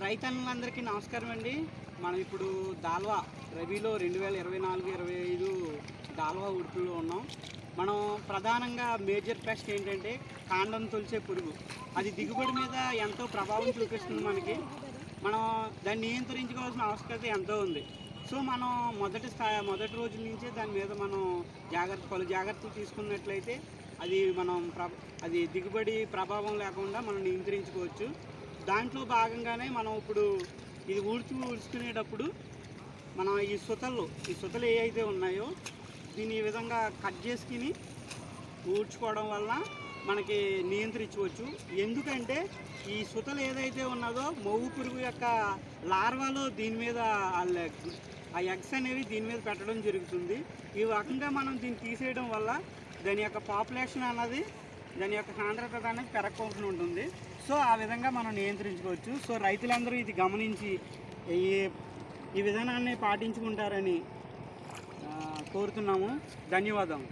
రైతన్నులందరికీ నమస్కారం అండి. మనం ఇప్పుడు దాల్వా రబీలో రెండు వేల ఇరవై నాలుగు ఇరవై ఐదు దాల్వా ఉడుపులో ఉన్నాం. మనం ప్రధానంగా మేజర్ పెస్ట్ ఏంటంటే కాండం తొలిచే పురుగు. అది దిగుబడి మీద ఎంతో ప్రభావం చూపిస్తుంది మనకి. మనం దాన్ని నియంత్రించుకోవాల్సిన ఆవశ్యకత ఎంతో ఉంది. సో మనం మొదటి స్థాయి మొదటి రోజు నుంచే దాని మీద మనం జాగ్రత్త పలు జాగ్రత్తలు తీసుకున్నట్లయితే అది మనం ప్ర అది దిగుబడి ప్రభావం లేకుండా మనం నియంత్రించుకోవచ్చు. దాంట్లో భాగంగానే మనం ఇప్పుడు ఇది ఊడ్చు ఊడ్చుకునేటప్పుడు మనం ఈ సుతలు ఈ సుతలు ఏవైతే ఉన్నాయో దీన్ని ఈ విధంగా కట్ చేసుకుని ఊడ్చుకోవడం వల్ల మనకి నియంత్రించవచ్చు. ఎందుకంటే ఈ సుతలు ఏదైతే ఉన్నదో మొవ్వు పురుగు యొక్క లార్వాలో దీని మీద ఆ ఎగ్స్ అనేవి దీని మీద పెట్టడం జరుగుతుంది. ఈ రకంగా మనం దీన్ని తీసేయడం వల్ల దాని యొక్క పాపులేషన్ అన్నది దాని యొక్క సాంద్రత అనేది పెరగకుండా ఉంటుంది. సో ఆ విధంగా మనం నియంత్రించుకోవచ్చు. సో రైతులందరూ ఇది గమనించి ఈ ఈ విధానాన్ని పాటించుకుంటారని కోరుతున్నాము. ధన్యవాదాలు